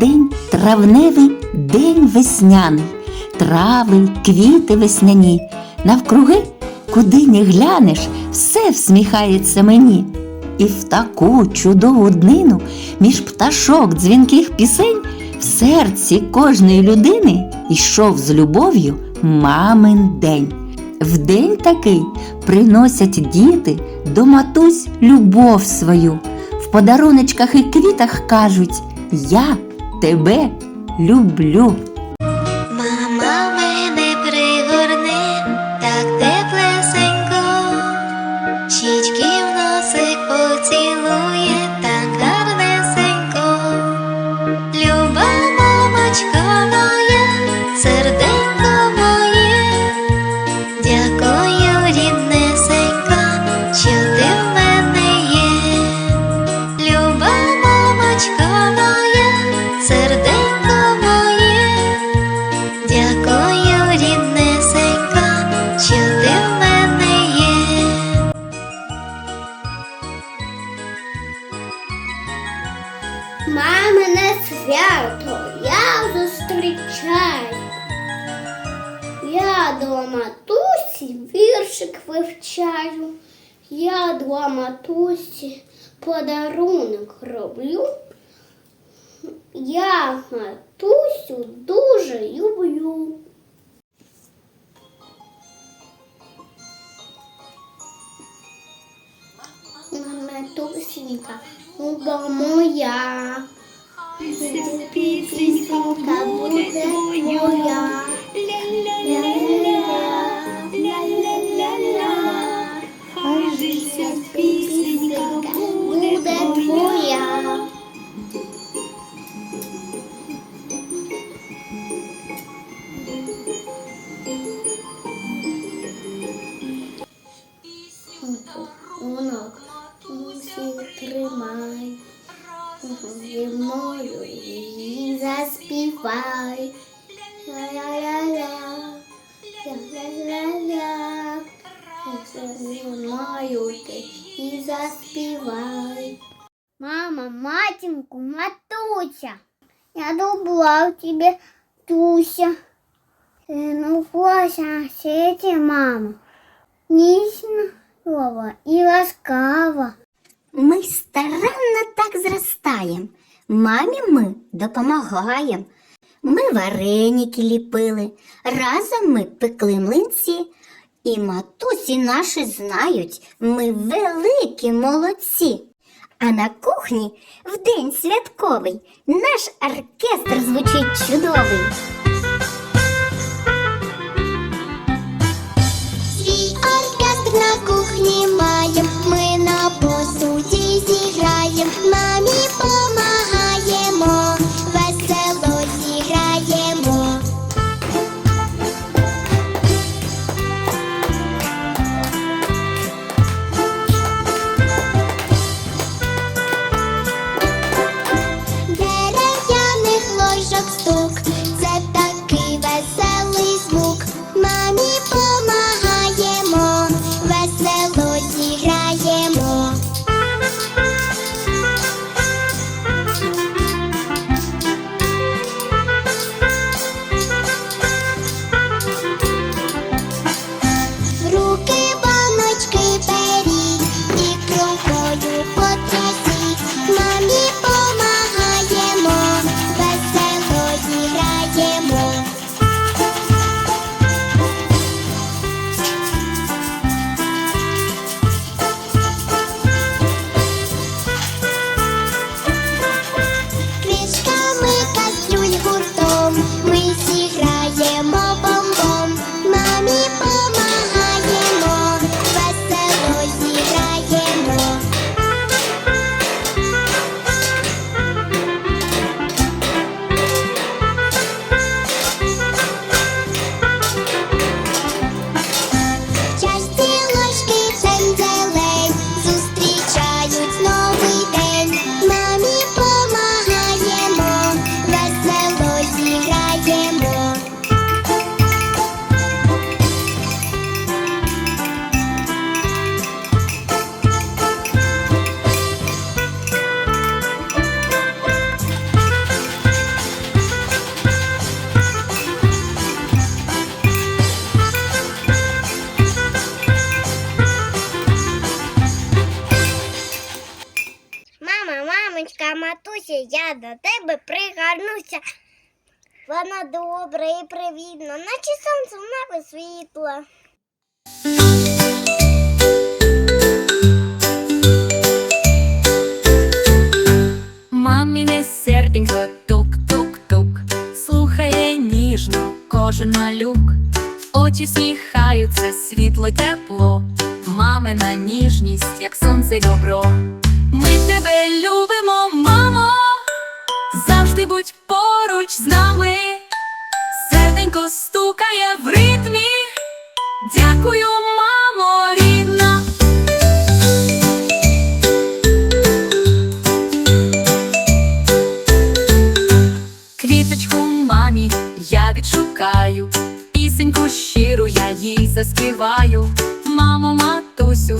День травневий, день весняний, трави, квіти весняні. Навкруги, куди не глянеш, все всміхається мені. І в таку чудову днину між пташок дзвінких пісень в серці кожної людини йшов з любов'ю мамин день. В день такий приносять діти до матусь любов свою. В подаруночках і квітах кажуть Я тебе люблю. Мамине свято я зустрічаю. Я до матусі віршик вивчаю. Я до матусі подарунок роблю. Я матусю дуже люблю. Матусенька, люба моя. Пісенька буде твоя. заспівай. Ля-ля-ля-ля, ля-ля-ля-ля. Зі мною ти і заспівай. Мама, матінку, матуся, я добла в тебе Туся. Ну, Кося, сети, мама. Ніжна, слова і ласкава. Ми старанно так зростаєм. Мамі ми допомагаєм. Ми вареники ліпили, разом ми пекли млинці. І матусі наші знають, ми великі молодці. А на кухні в день святковий наш оркестр звучить чудовий. Свій оркестр на кухні маєм, до тебе пригорнуся. Вона добра і привітна, наче сонце в небі світло. Маміне серденько тук-тук-тук, слухає ніжно кожен малюк, очі сміхаються, світло тепло, мамина ніжність, як сонце й добро. Будь поруч з нами, серденько стукає в ритмі. Дякую, мамо, рідна. Квіточку мамі я відшукаю, пісеньку щиру я їй заспіваю. Мамо, матусю,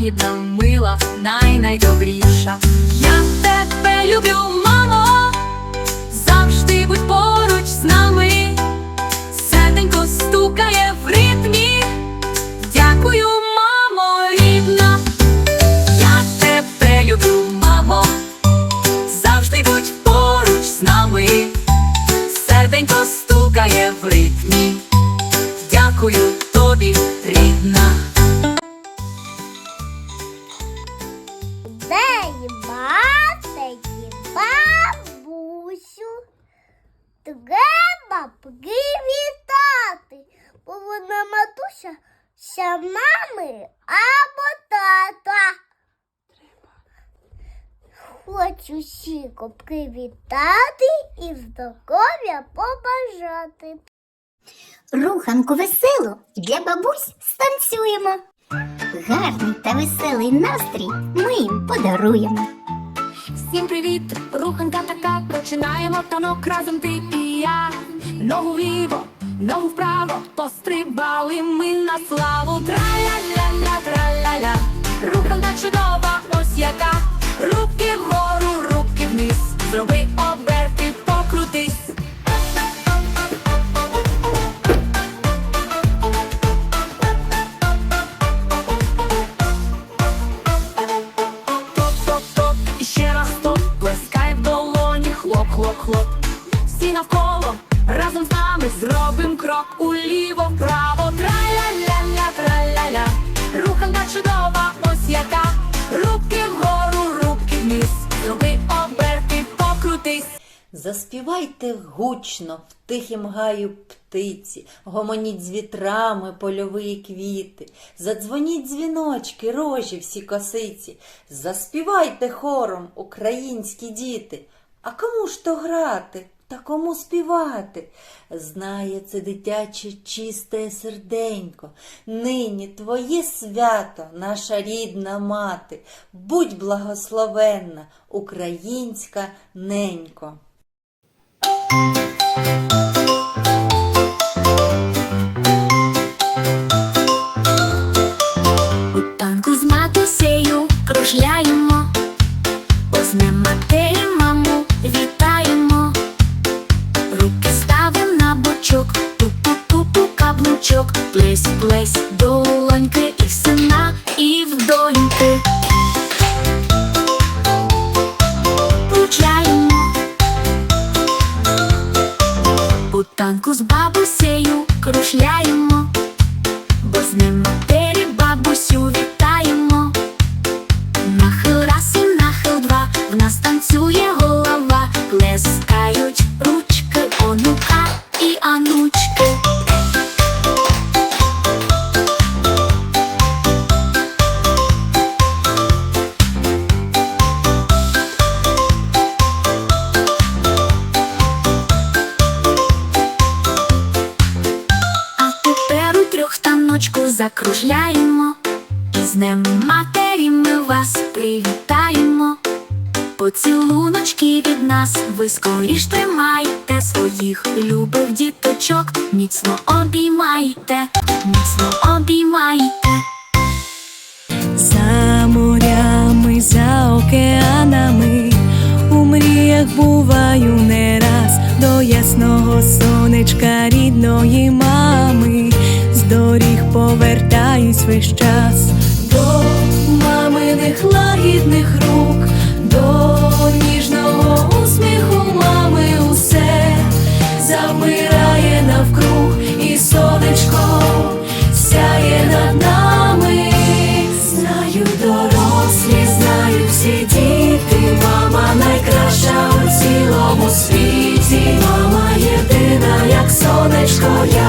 лагідна, мила, най-найдобріша. Я тебе люблю, матері, бабусю, треба привітати, бо вона матуся ся мами або тата. Хочу всіку привітати і здоров'я побажати. Руханку веселу для бабусь станцюємо. Гарний та веселий настрій ми їм подаруємо. Всім привіт, руханка така, починаємо танок разом ти і я. Ногу вліво, ногу вправо, пострибали ми на славу. Траля-ля-ля, хлоп-хлоп-хлоп. Всі навколо разом з нами зробим крок уліво, вправо, траля-ля-ля, траля-ля. Руханка чудова, ось яка. Руки вгору, руки вниз, зроби оберти, покрутись. Заспівайте гучно в тихім гаю птиці, гомоніть з вітрами польові квіти, задзвоніть дзвіночки, рожі всі косиці, заспівайте хором, українські діти. А кому ж то грати? Та кому співати? Знає це дитяче чисте серденько. Нині твоє свято, наша рідна мати. Будь благословенна, українська ненько. У танку з матусею кружляємо, каблучок, привітаємо. Поцілуночки від нас, ви скоріш тримайте своїх любих діточок, міцно обіймайте, міцно обіймайте. За морями, за океанами, у мріях буваю не раз до ясного сонечка рідної мами, з доріг повертаюсь весь час до лагідних рук, Francisco